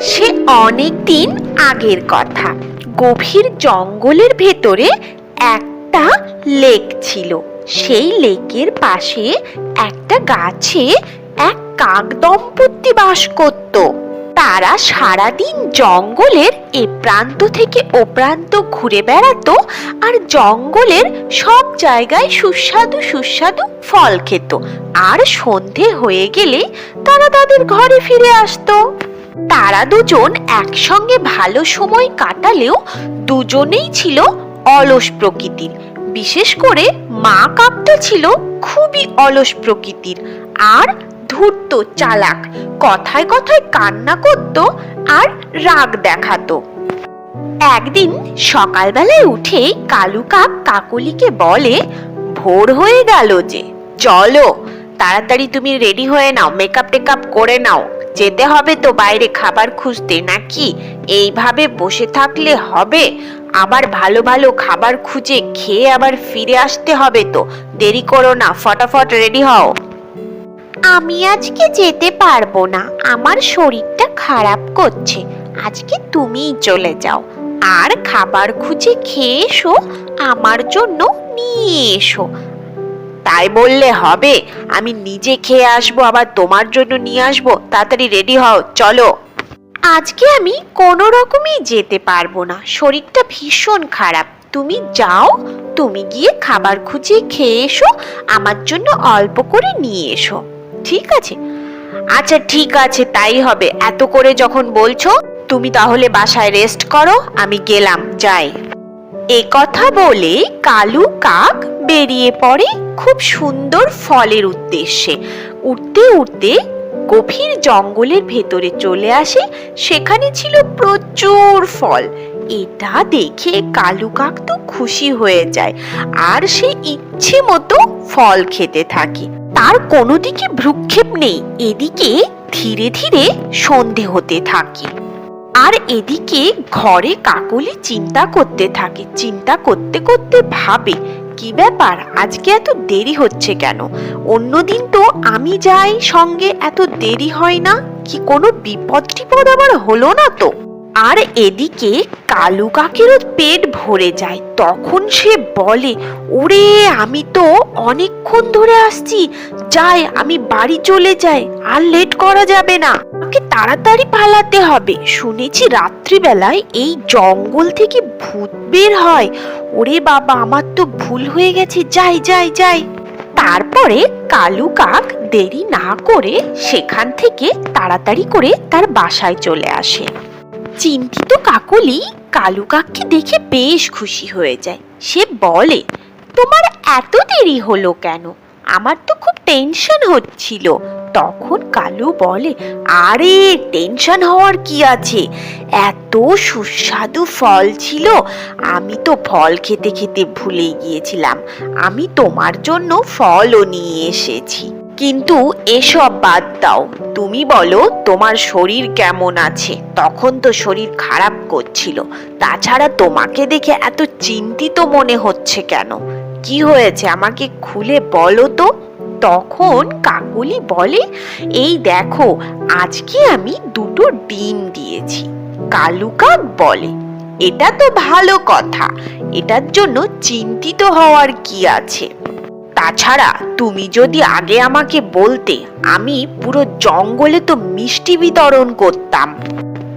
সে অনেক দিন আগের কথা। গভীর জঙ্গলের ভেতরে একটা লেক ছিল। সেই লেকের পাশে একটা গাছে এক কাক দম্পতি বাস করত। তারা সারাদিন জঙ্গলের এ প্রান্ত থেকে ও প্রান্ত ঘুরে বেড়াতো আর জঙ্গলের সব জায়গায় সুস্বাদু সুস্বাদু ফল খেত। আর সন্ধে হয়ে গেলে তারা তাদের ঘরে ফিরে আসতো। তারা দুজন একসঙ্গে ভালো সময় কাটালেও দুজনেই ছিল অলস প্রকৃতির। বিশেষ করে মা কাকটা ছিল খুবই অলস প্রকৃতির আর ধূর্ত চালাক। কথায় কথায় কান্না করত আর রাগ দেখাতো। একদিন সকালবেলায় উঠে কালু কাক কাকলিকে বলে, ভোর হয়ে গেল যে। চলো, তাড়াতাড়ি তুমি রেডি হয়ে নাও মেকআপ টেকআপ করে নাও। যেতে হবে তো বাইরে খাবার খুঁজতে নাকি? এইভাবে বসে থাকলে হবে? আবার ভালো ভালো খাবার খুঁজে খেয়ে আবার ফিরে আসতে হবে তো। দেরি করো না, ফটাফট রেডি হও। আমি আজকে যেতে পারব না, আমার শরীরটা খারাপ করছে। আজকে তুমিই চলে যাও। আর খাবার খুঁজে খেয়ে এসো, আমার জন্য নিয়ে এসো। তাই বললে হবে। আমি নিজে খেয়ে আসব, আবার তোমার জন্য নিয়ে আসব। তাড়াতাড়ি রেডি হও, চলো। আজকে আমি কোনো রকমই যেতে পারব না। শরীরটা ভীষণ খারাপ। তুমি যাও, তুমি গিয়ে খাবার খুঁজে খেয়ে এসো, আমার জন্য অল্প করে নিয়ে এসো। ঠিক আছে? আচ্ছা ঠিক আছে, তাই হবে। এত করে যখন বলছো, তুমি তাহলে বাসায় রেস্ট করো, আমি গেলাম, যাই। এ কথা বলে কালু কাক বেরিয়ে পড়ে খুব সুন্দর ফলের উদ্দেশ্যে। উঠতে উঠতে গভীর জঙ্গলের ভেতরে চলে আসে, সেখানে ছিল প্রচুর ফল। এটা দেখে কালু কাক তো খুশি হয়ে যায়, আর সে ইচ্ছে মতো ফল খেতে থাকে। তার কোনো দিকে ভ্রুক্ষেপ নেই, এদিকে ধীরে ধীরে সন্ধে হতে থাকে। আর এদিকে ঘরে কাকলি চিন্তা করতে থাকে, চিন্তা করতে করতে ভাবে কি ব্যাপার? আজকে এত দেরি হচ্ছে কেন? অন্যদিন তো আমি যাই সঙ্গে এত দেরি হয় না? কি কোনো বিপদ টিপদ আবার হলো না তো? আর এদিকে কালু কাকেরও পেট ভরে যায়। তখন সে বলে, ওরে, আমি তো অনেকক্ষণ ধরে আসছি। যাই, আমি বাড়ি চলে যাই। আর লেট করা যাবে না। আমাকে তাড়াতাড়ি পালাতে হবে। শুনেছি রাত্রিবেলায় এই জঙ্গল থেকে ভূত বের হয়। ওরে বাবা, আমার তো ভুল হয়ে গেছে। যাই যাই যাই। তারপরে কালু কাক দেরি না করে সেখান থেকে তাড়াতাড়ি করে তার বাসায় চলে আসে। চিন্তিত কাকলি কালু কাককে দেখে বেশ খুশি হয়ে যায়। সে বলে, তোমার এত দেরি হলো কেন? আমার তো খুব টেনশন হচ্ছিল। তখন কালু বলে, আরে টেনশন হওয়ার কি আছে? এত সুস্বাদু ফল ছিল, আমি তো ফল খেতে খেতে ভুলে গিয়েছিলাম। আমি তোমার জন্য ফলও নিয়ে এসেছি। কিন্তু এসব বাদ দাও। তুমি বলো, তোমার শরীর কেমন আছে? তখন তো শরীর খারাপ করছিল। তাছাড়া তোমাকে দেখে এত চিন্তিত মনে হচ্ছে কেন? কি হয়েছে? আমাকে খুলে বলো তো। তখন কাকলি বলে, এই দেখো, আজকে আমি দুটো ডিম দিয়েছি। কালু কাক বলে, এটা তো ভালো কথা, এটার জন্য চিন্তিত হওয়ার কি আছে? তাছাড়া তুমি যদি আগে আমাকে বলতে, আমি পুরো জঙ্গলে তো মিষ্টি বিতরণ করতাম।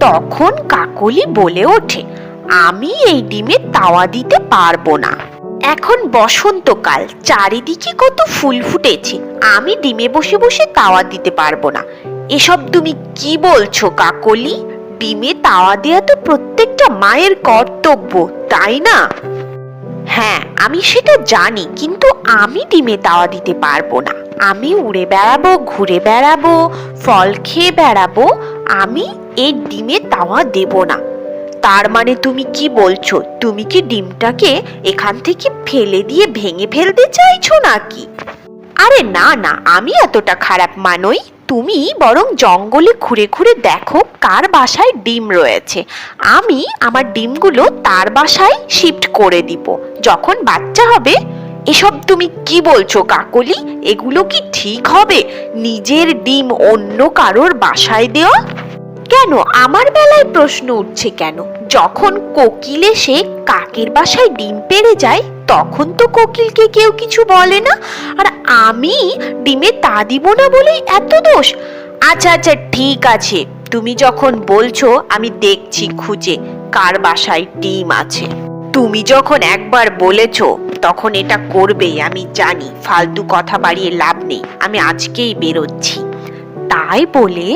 তখন কাকলি বলে ওঠে, আমি এই ডিমে তাওয়া দিতে পারব না। এখন বসন্তকাল, চারিদিকে কত ফুল ফুটেছে। আমি ডিমে বসে বসে তাওয়া দিতে পারব না। এসব তুমি কি বলছো, কাকলি? ডিমে তাওয়া দেওয়া তো প্রত্যেকটা মায়ের কর্তব্য, তাই না? হ্যাঁ আমি সেটা জানি, কিন্তু আমি ডিমে তাওয়া দিতে পারব না। আমি উড়ে বেড়াবো, ঘুরে বেড়াবো, ফল খেয়ে বেড়াবো, আমি এই ডিমে তাওয়া দেব না। তার মানে তুমি কি বলছো? তুমি কি ডিমটাকে এখান থেকে ফেলে দিয়ে ভেঙে ফেলতে চাইছো নাকি? আরে না না, আমি এতটা খারাপ মানই। তুমি বরং জঙ্গলে ঘুরে ঘুরে দেখো কার বাসায় ডিম রয়েছে। আমি আমার ডিমগুলো তার বাসায় শিফট করে দিব। যখন বাচ্চা হবে, এসব তুমি কি বলছো কাকলি? এগুলো কি ঠিক হবে? নিজের ডিম অন্য কারোর বাসায় দেওয়া? কেন আমার বেলায় প্রশ্ন উঠছে কেন? যখন কোকিল এসে কাকের বাসায় ডিম পেড়ে যায়, তখন তো কোকিলকে কেউ কিছু বলে না। আর আমি ডিমে তা দিব না বলেই এত দোষ। আচ্ছা আচ্ছা ঠিক আছে। তুমি যখন বলছো, আমি দেখছি খুঁজে কার বাসায় ডিম আছে। তুমি যখন একবার বলেছ, তখন এটা করবেই আমি জানি। ফালতু কথা বাড়িয়ে লাভ নেই। আমি আজকেই বেরোচ্ছি। তাই বলে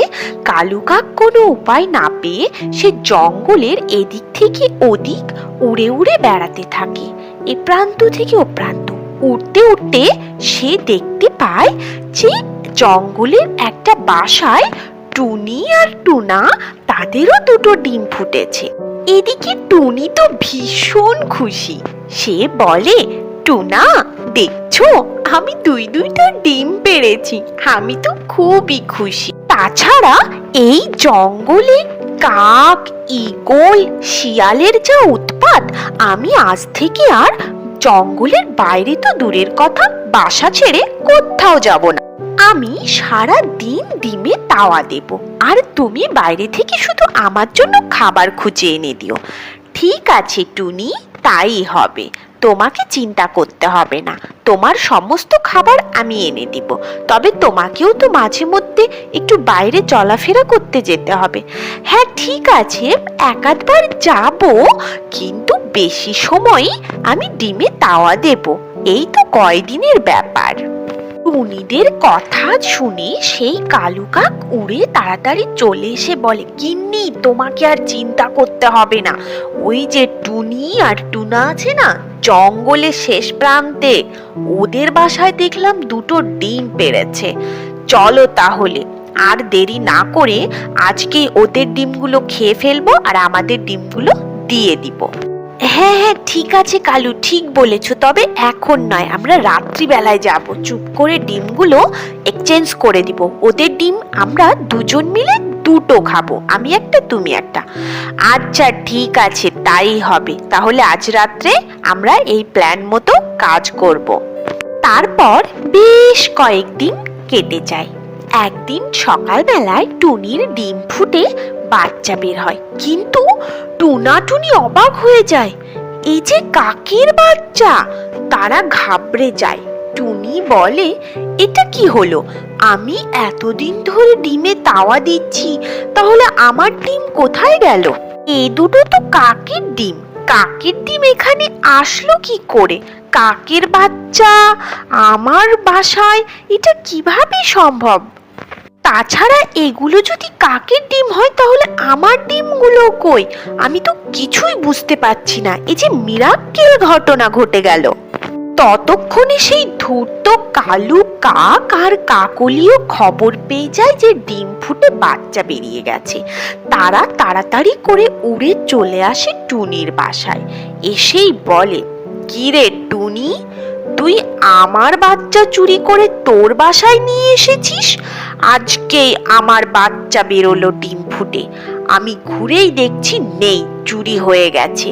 কালুকাক কোনো উপায় না পেয়ে সে জঙ্গলের এদিক থেকে ওদিক উড়ে উড়ে বেড়াতে থাকে। এ প্রান্ত থেকে ও প্রান্ত উঠতে উঠতে সে দেখতে পায় যে জঙ্গলের একটা বাসায় টুনি আর টুনা তাদেরও দুটো ডিম ফুটেছে। এদিকে টুনি তো ভীষণ খুশি। সে বলে, টুনা দেখছ আমি দুই দুইটা ডিম পেরেছি। আমি তো খুবই খুশি। তাছাড়া এই জঙ্গলে কাক, ঈগল, শিয়ালের যা উৎপাত, আমি আজ থেকে আর জঙ্গলের বাইরে তো দূরের কথা, বাসা ছেড়ে কোথাও যাব না। আমি সারা দিন ডিমে তাওয়া দেব। আর তুমি বাইরে থেকে শুধু আমার জন্য খাবার খুঁজে এনে দিও। ঠিক আছে, টুনি, তাই হবে। তোমাকে চিন্তা করতে হবে না। তোমার সমস্ত খাবার আমি এনে দিব। তবে তোমাকেও তো মাঝে মধ্যে একটু বাইরে চলাফেরা করতে যেতে হবে। হ্যাঁ ঠিক আছে, একাধবার যাব, কিন্তু বেশি সময় আমি ডিমে তাওয়া দেব। এই তো কয়দিনের ব্যাপার। টুনিদের কথা শুনে সেই কালু কাক উড়ে তাড়াতাড়ি চলে এসে বলে, গিন্নি, তোমাকে আর চিন্তা করতে হবে না। ওই যে টুনি আর টুনা আছে না, জঙ্গলের শেষ প্রান্তে, ওদের বাসায় দেখলাম দুটো ডিম পেড়েছে। চলো তাহলে, আর দেরি না করে আজকে ওদের ডিমগুলো খেয়ে ফেলব আর আমাদের ডিমগুলো দিয়ে দিব। হ্যাঁ হ্যাঁ ঠিক আছে কালু, ঠিক বলেছ। তবে এখন নয়, আমরা রাত্রিবেলায় যাব। চুপ করে ডিমগুলো এক্সচেঞ্জ করে দিব। ওদের ডিম আমরা দুজন মিলে দুটো খাব, আমি একটা, তুমি একটা। আচ্ছা ঠিক আছে, তাই হবে। তাহলে আজ রাত্রে আমরা এই প্ল্যান মতো কাজ করব। তারপর বেশ কয়েকদিন কেটে যায়। একদিন সকালবেলায় টুনির ডিম ফুটে বাচ্চা বের হয়। কিন্তু টুনা টুনি অবাক হয়ে যায়। এই যে কাকের বাচ্চা? তারা ঘাবড়ে যায়। টুনি বলে, এটা কি হলো? আমি এতদিন ধরে ডিমে তাওয়া দিচ্ছি, তাহলে আমার ডিম কোথায় গেল? এ দুটো তো কাকের ডিম। কাকের ডিম এখানে আসলো কি করে? কাকের বাচ্চা? আমার বাসায় এটা কীভাবে সম্ভব? তাছাড়া এগুলো যদি কাকের ডিম হয়, তাহলে আমার ডিমগুলো কই? আমি তো কিছুই বুঝতে পারছি না। এই যে মিরাক্কেল ঘটনা ঘটে গেল। ততক্ষণে সেই ধূর্ত কালু কাক আর কাকলিও খবর পেয়ে যায় যে ডিম ফুটে বাচ্চা বেরিয়ে গেছে। তারা তাড়াতাড়ি করে উড়ে চলে আসে টুনির বাসায়। এসেই বলে কি রে টুনি, তুই আমার বাচ্চা চুরি করে তোর বাসায় নিয়ে এসেছিস? আজকে আমার বাচ্চা বেরোলো ডিম ফুটে। আমি ঘুরেই দেখছি নেই, চুরি হয়ে গেছে।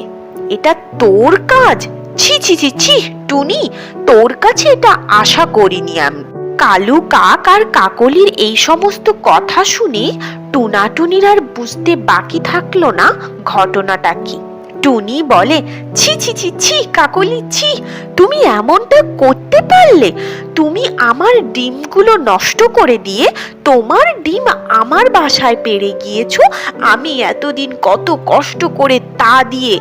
এটা তোর কাজ? ছি ছি ছি ছি, টুনি, তোর কাছে এটা আশা করিনি আমি। কালু কাক আর কাকলির এই সমস্ত কথা শুনে টুনাটুনির আর বুঝতে বাকি থাকল না ঘটনাটা কি। টুনি বলে, ছি ছি ছি ছি, কাকলি, ছি, তুমি এমনটা করতে পারলে। তুমি আমার ডিমগুলো নষ্ট করে দিয়ে তোমার ডিম আমার বাসায় পেরে গিয়েছো। আমি এতদিন কত কষ্ট করে তা দিয়ে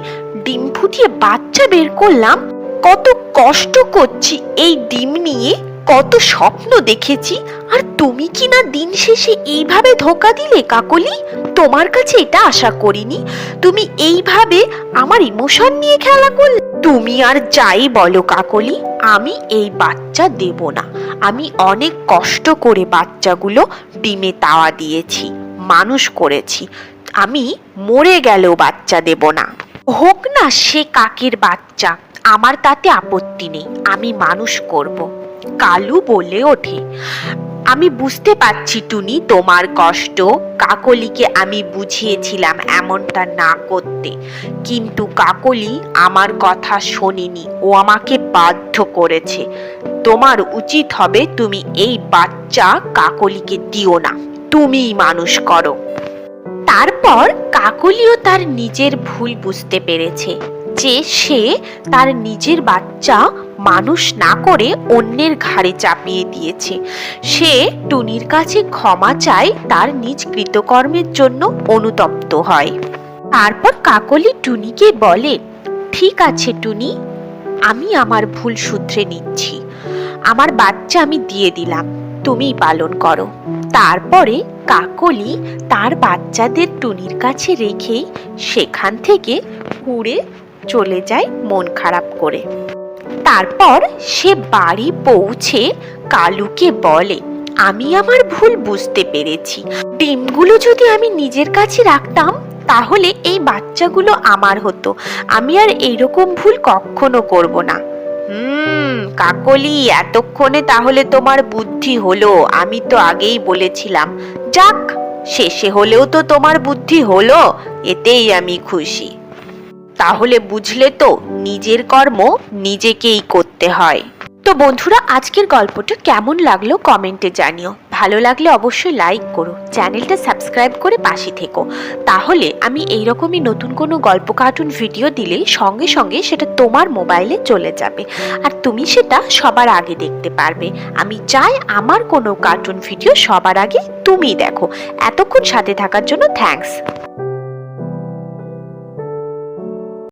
ডিম ফুটিয়ে বাচ্চা বের করলাম। কত কষ্ট করছি এই ডিম নিয়ে, কত স্বপ্ন দেখেছি। আর তুমি কি না দিন শেষে এইভাবে ধোকা দিলে, কাকলি? তোমার কাছে এটা আশা করিনি। তুমি এইভাবে আমার ইমোশন নিয়ে খেলা করলে। তুমি আর যাই বলো, কাকলি, আমি এই বাচ্চা দেব না। আমি অনেক কষ্ট করে বাচ্চাগুলো ডিমে তাওয়া দিয়েছি, মানুষ করেছি। আমি মরে গেলেও বাচ্চা দেব না। হোক না সে কাকের বাচ্চা, আমার তাতে আপত্তি নেই, আমি মানুষ করব। কালু বলে ওঠে। আমি বুঝতে পারছি টুনি, তোমার কষ্ট। কাকলিকে আমি বুঝিয়েছিলাম এমনটা না করতে। কিন্তু কাকলি আমার কথা শোনেনি। ও আমাকে বাধ্য করেছে। তোমার উচিত হবে তুমি এই বাচ্চা কাকলিকে দিও না। তুমিই মানুষ করো। তারপর কাকলিও তার নিজের ভুল বুঝতে পেরেছে। যে সে তার নিজের বাচ্চা মানুষ না করে অন্যের ঘাড়ে চাপিয়ে দিয়েছে। সে টুনির কাছে ক্ষমা চায়, তার নিজ কৃতকর্মের জন্য অনুতপ্ত হয়। তারপর কাকলি টুনিকে বলে, ঠিক আছে টুনি, আমি আমার ভুল শুধরে নিচ্ছি। আমার বাচ্চা আমি দিয়ে দিলাম তুমি পালন করো। তারপরে কাকলি তার বাচ্চাদের টুনির কাছে রেখেই সেখান থেকে উড়ে চলে যায় মন খারাপ করে। তারপর সে বাড়ি পৌঁছে কালুকে বলে, আমি আমার ভুল বুঝতে পেরেছি। ডিমগুলো যদি আমি নিজের কাছে রাখতাম, তাহলে এই বাচ্চাগুলো আমার হতো। আমি আর এইরকম ভুল কখনো করব না। হুম, কাকলি, এতক্ষণে তাহলে তোমার বুদ্ধি হলো। আমি তো আগেই বলেছিলাম। যাক, শেষে হলেও তো তোমার বুদ্ধি হলো। এতেই আমি খুশি। তাহলে বুঝলে তো নিজের কর্ম নিজেকেই করতে হয়। তো বন্ধুরা, আজকের গল্পটা কেমন লাগল কমেন্টে জানিও। ভালো লাগলে অবশ্যই লাইক করো, চ্যানেলটা সাবস্ক্রাইব করে পাশে থেকো। তাহলে আমি এইরকমই নতুন কোনো গল্প কার্টুন ভিডিও দিলে সঙ্গে সঙ্গে সেটা তোমার মোবাইলে চলে যাবে। আর তুমি সেটা সবার আগে দেখতে পারবে। আমি চাই আমার কোনো কার্টুন ভিডিও সবার আগে তুমি দেখো। এতক্ষণ সাথে থাকার জন্য থ্যাঙ্কস।